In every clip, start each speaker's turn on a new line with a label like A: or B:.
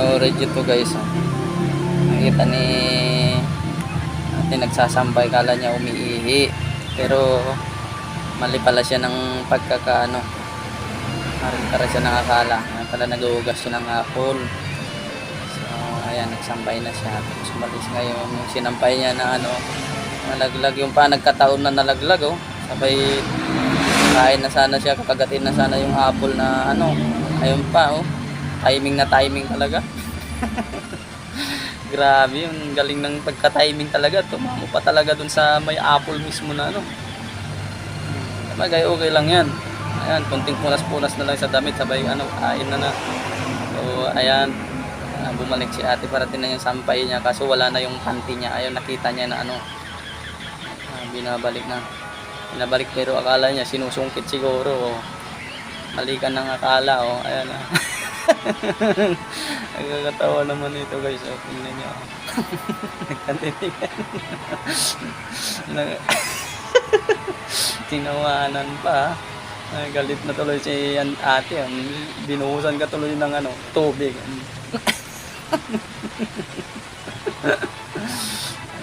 A: panoorin nyo to guys. Oh. Nakita ni ate nagsasambay, kala niya umiihi. Pero mali pala siya ng pagkakaano. Marin para siya nakakala. Pala nag-uugas siya ng apple. So, ayan, nagsambay na siya. Tapos umalis ngayon sinampay niya na ano, nalaglag yung pa, nagkataon na nalaglag oh. Sabay kain na sana siya, kakagatin na sana yung apple na ano. Ayun pa oh. Timing na timing talaga. Grabe, yung galing ng pagka-timing talaga. Tumamo pa talaga dun sa may apple mismo na ano. Sabagay, okay lang yan. Ayan, kunting punas-punas na lang sa damit, sabay ano, kain na na. So, ayan, ah, bumalik si ate para tinan yung sampay niya kaso wala na yung panty niya. Ayun, nakita niya na ano, ah, binabalik na. Binabalik pero akala niya sinusungkit siguro. Oh. Mali ka ng akala, oh. Ayan na. Nagkakatawa naman ito guys. Oh, tingnan niyo. Nagkatitigan. Nag- Tinawanan pa. Ay, galit na tuloy si ate. Binuhusan ka tuloy ng ano, tubig.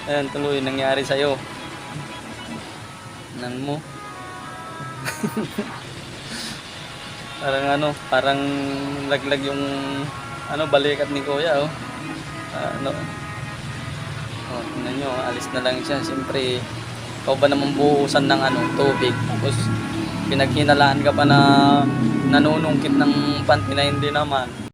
A: Ayan, tuloy nangyari sa'yo. Nang mo. Parang ano, parang laglag yung ano, balikat ni kuya, oh. Ah, ano. Oh, tingnan nyo, alis na lang siya. Siyempre, ikaw ba naman buhusan ng ano, tubig. Tapos, pinaghinalaan ka pa na nanunungkit ng panty na hindi naman.